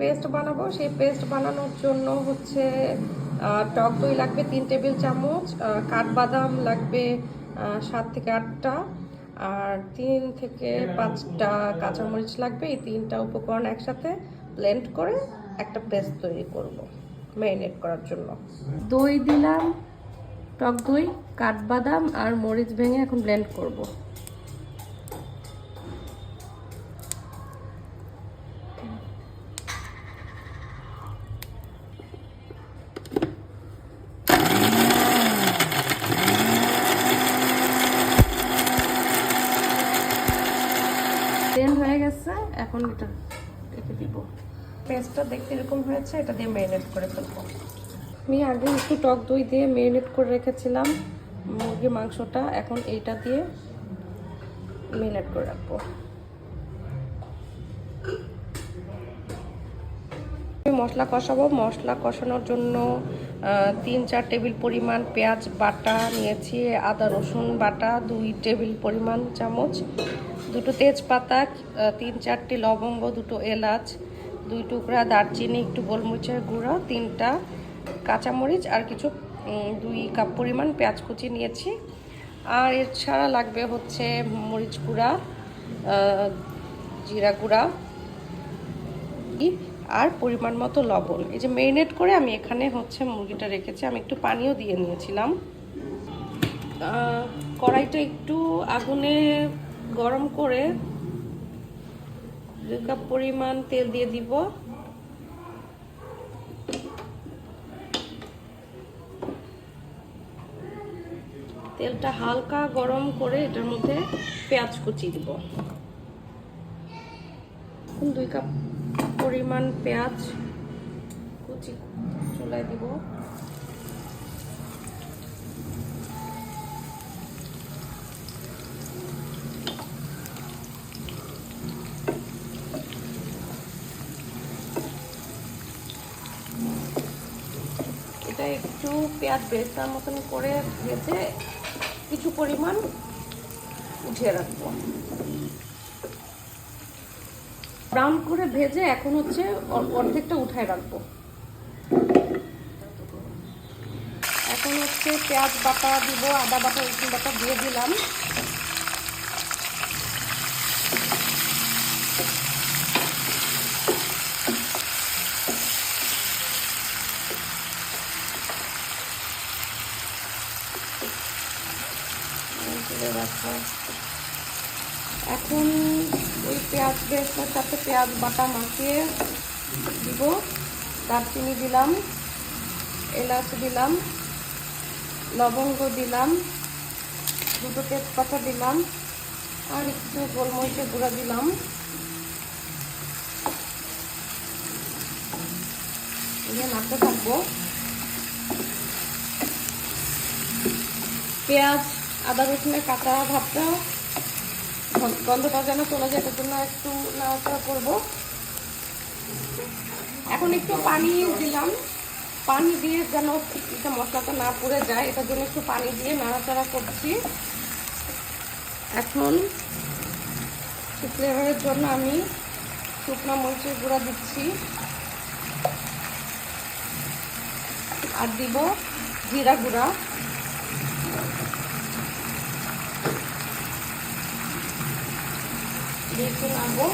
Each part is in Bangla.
পেস্ট বানাবো। সেই পেস্ট বানানোর জন্য হচ্ছে টক দই লাগবে তিন টেবিল চামচ কাঠবাদাম লাগবে সাত থেকে আটটা, আর তিন থেকে পাঁচটা কাঁচামরিচ লাগবে। এই তিনটা উপকরণ একসাথে ব্লেন্ড করে একটা পেস্ট তৈরি করব ম্যারিনেট করার জন্য। দই দিলাম, টক দই, কাঠবাদাম আর মরিচ ভেঙে এখন ব্লেন্ড করব। দিব পেস্টটা দেখতে এরকম হয়েছে এটা দিয়ে ম্যারিনেট করে ফেলব। আমি আগে একটু টক দই দিয়ে ম্যারিনেট করে রেখেছিলাম মুরগির মাংসটা। এখন এইটা দিয়ে ম্যারিনেট করে রাখব। আমি মশলা কষাবো। মশলা কষানোর জন্য তিন চার টেবিল পরিমাণ পেঁয়াজ বাটা নিয়েছি আদা রসুন বাটা দুই টেবিল পরিমাণ চামচ। দুটো তেজপাতা তিন চারটি লবঙ্গ, দুটো এলাচ, দুই টুকরা দারচিনি, একটু গোলমরিচের গুঁড়ো, তিনটা কাঁচামরিচ আর কিছু দুই কাপ পরিমাণ পেঁয়াজ কুচি নিয়েছি। আর এছাড়া লাগবে হচ্ছে মরিচ গুঁড়া জিরা গুঁড়া আর পরিমাণ মতো লবণ। এই যে মেরিনেট করে আমি এখানে হচ্ছে মুরগিটা রেখেছি, আমি একটু পানিও দিয়ে নিয়েছিলাম। কড়াইটা একটু আগুনে গরম করে দুই কাপ পরিমাণ তেল দিয়ে দিব। তেলটা হালকা গরম করে এটার মধ্যে পেঁয়াজ কুচি দিব। দুই কাপ পরিমাণ পেঁয়াজ কুচি চুলায় দিব। এটা একটু পেঁয়াজ বেস্তার মতন করে ভেজে কিছু পরিমাণ উঠিয়ে রাখব। ব্রাউন করে ভেজে এখন হচ্ছে অর্ধেকটা উঠায় রাখব। এখন হচ্ছে পেঁয়াজ বাটা দিব, আদা বাটা রসুন বাটা দিয়ে দিলাম এই তুলে রাখব। এখন ওই পেঁয়াজ বেসটার সাথে পেঁয়াজ বাটা মাখিয়ে দিব। দারচিনি দিলাম, এলাচ দিলাম, লবঙ্গ দিলাম, দুটো তেজপাতা দিলাম, আর একটু গোলমরিচের গুঁড়া দিলাম। দিয়ে নাড়তে থাকব। পেঁয়াজ আদা রসুনের কাঁচা গন- গন্ধটা যেন চলে যায়, এটার জন্য একটু নাড়াচাড়া করব। এখন একটু পানি দিলাম। পানি দিয়ে যেন এটা মশলাটা না পুড়ে যায়, এটার জন্য একটু পানি দিয়ে নাড়াচাড়া করছি। এখন ফ্লেভারের জন্য আমি শুকনো মরিচের গুঁড়া দিচ্ছি। আর দিব জিরা গুঁড়া। নাড়বো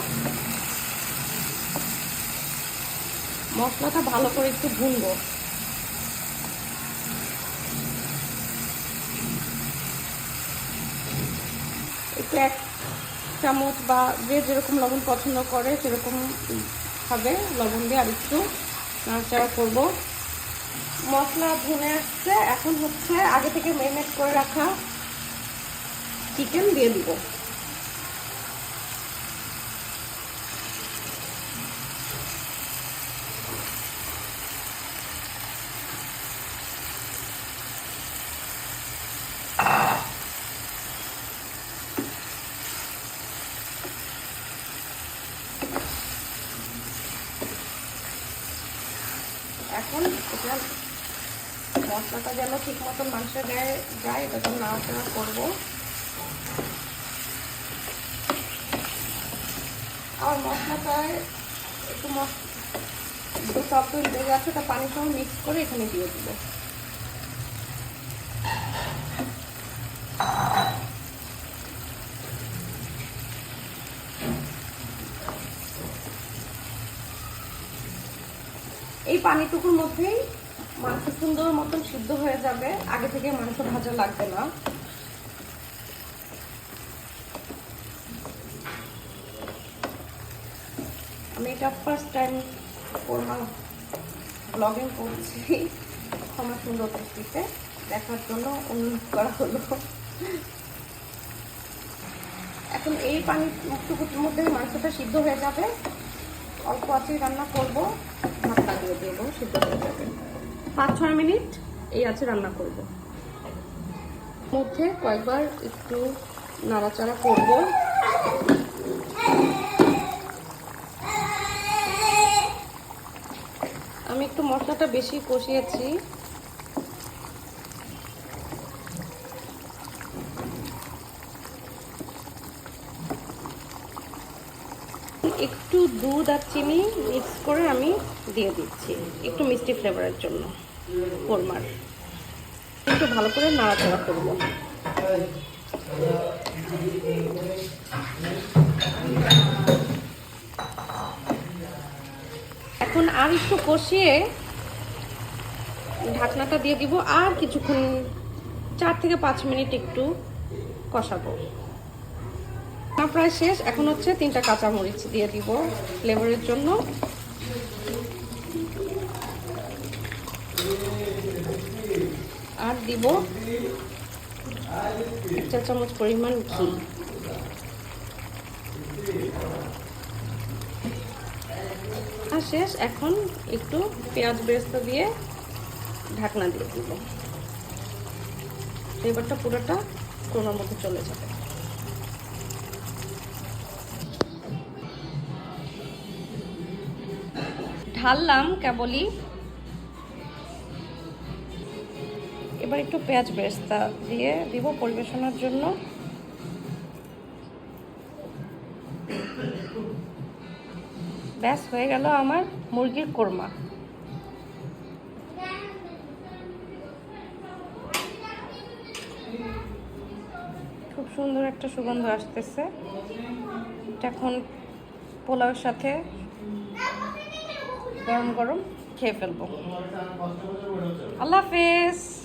মশলাটা ভালো করে একটু ভুনবো। একটু এক চামচ বা যে যেরকম লবণ পছন্দ করে, সেরকম ভাবে লবণ দিয়ে আর একটু নাড়াচাড়া করব। মশলা ভুনে আসছে। এখন হচ্ছে আগে থেকে ম্যারিনেট করে রাখা চিকেন দিয়ে দিব। মশলাটা যেন ঠিক মতন মাংসের গায়ে যায়, এটা তো নাড়াচাড়া করব। আর মশলাটায় একটু মশলা দু সব দই লেগে আছে তা পানির সঙ্গে মিক্স করে এখানে দিয়ে দিব। এই পানিটুকুর মধ্যেই মাংস সুন্দর মতন সিদ্ধ হয়ে যাবে। আগে থেকে মাংস ভাজা লাগবে না। আমি এটা ফার্স্ট টাইম কোরমা ব্লগিং করছি। ক্ষমা সুন্দর দৃষ্টিতে দেখার জন্য অনুরোধ করা হলো। এখন এই পানি পানিটুকুর মধ্যে মাংসটা সিদ্ধ হয়ে যাবে। অল্প আছে রান্না করব। ঢাকা দিয়ে দেবো, সিদ্ধ হয়ে যাবে। পাঁচ, ছয় মিনিট এই আছে রান্না করব। মধ্যে কয়েকবার একটু নাড়াচাড়া করব। আমি একটু মশলাটা বেশি কষিয়েছি। একটু দুধ আর চিনি মিক্স করে আমি দিয়ে দিচ্ছি, একটু মিষ্টি ফ্লেভারের জন্য, কোরমার। একটু ভালো করে নাড়াচাড়া করব। এখন আর একটু কষিয়ে ঢাকনাটা দিয়ে দিব, আর কিছুক্ষণ, চার থেকে পাঁচ মিনিট একটু কষাবো। রান্না প্রায় শেষ। এখন হচ্ছে তিনটা কাঁচামরিচ দিয়ে দিব ফ্লেভারের জন্য। আর দিব চা চামচ পরিমাণ ঘি। আর শেষ, এখন একটু পেঁয়াজ বেরেস্তা দিয়ে ঢাকনা দিয়ে দিব। এবারটা পুরোটা কোনোর মধ্যে চলে যাবে। ঢাললাম কেবলই। এবার একটু পেঁয়াজ বেরেস্তা দিয়ে দিব পরিবেশনের জন্য। ব্যাস, হয়ে গেল আমার মুরগির কোরমা। খুব সুন্দর একটা সুগন্ধ আসতেছে। এটা এখন পোলাওর সাথে গরম গরম খেয়ে ফেলব। আল্লাহ হাফেজ।